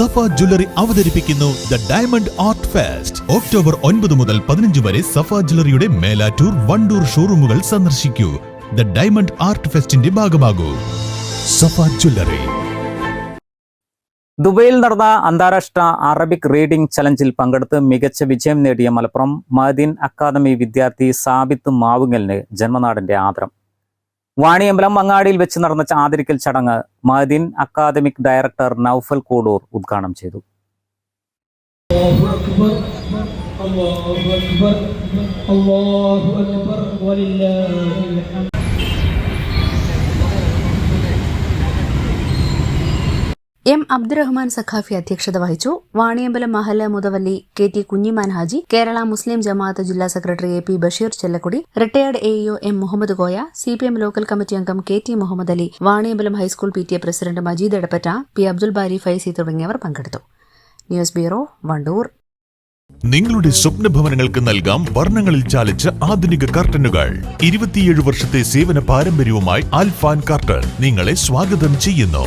സഫ jewellery അവതരിപ്പിക്കുന്നു the diamond art fest. October ഒൻപത് മുതൽ പതിനഞ്ച് വരെ സഫ ജ്വല്ലറിയുടെ മേലാറ്റൂർ വണ്ടൂർ ഷോറൂമുകൾ സന്ദർശിക്കൂ. ദ ഡയമണ്ട് ആർട്ട് ഫെസ്റ്റിന്റെ ഭാഗമാകൂ. സഫ ജ്വല്ലറി. ദുബൈയിൽ നടന്ന അന്താരാഷ്ട്ര അറബിക് റീഡിംഗ് ചലഞ്ചിൽ പങ്കെടുത്ത് മികച്ച വിജയം നേടിയ മലപ്പുറം മദീൻ അക്കാദമി വിദ്യാർത്ഥി സാബിത്ത് മാവുങ്ങലിന് ജന്മനാടിന്റെ ആദരം. വാണിയമ്പലം മങ്ങാടിയിൽ വെച്ച് നടന്ന ആദരിക്കൽ ചടങ്ങ് മദിൻ അക്കാദമിക് ഡയറക്ടർ നൌഫൽ കോഡൂർ ഉദ്ഘാടനം ചെയ്തു. അള്ളാഹു അക്ബർ അള്ളാഹു അക്ബർ വലില്ലാഹിൽ ഹംദ് എം അബ്ദുറഹ്മാൻ സഖാഫി അധ്യക്ഷത വഹിച്ചു. വാണിയമ്പലം മഹല്ല മുതവല്ലി കെ ടി കുഞ്ഞിമാൻ ഹാജി കേരള മുസ്ലിം ജമാഅത്ത് ജില്ലാ secretary A P Basheer Chellakkudi retired A EO M Muhammad Koya C P M local committee അംഗം K T Muhammad Ali Vaniyambalam high school P T A president Majeed Edappatta P Abdul Bari Faizi തുടങ്ങിയവർ പങ്കെടുത്തു. News bureau Wandoor. നിങ്ങളുടെ സ്വപ്ന ഭവനങ്ങൾക്ക് നൽകാം വർണങ്ങളിൽ ചാലിച്ച ആധുനിക കർട്ടനുകൾ. ഇരുപത്തിയേഴ് വർഷത്തെ സേവന പാരമ്പര്യവുമായി ആൽഫാൻ കർട്ടൻ നിങ്ങളെ സ്വാഗതം ചെയ്യുന്നു.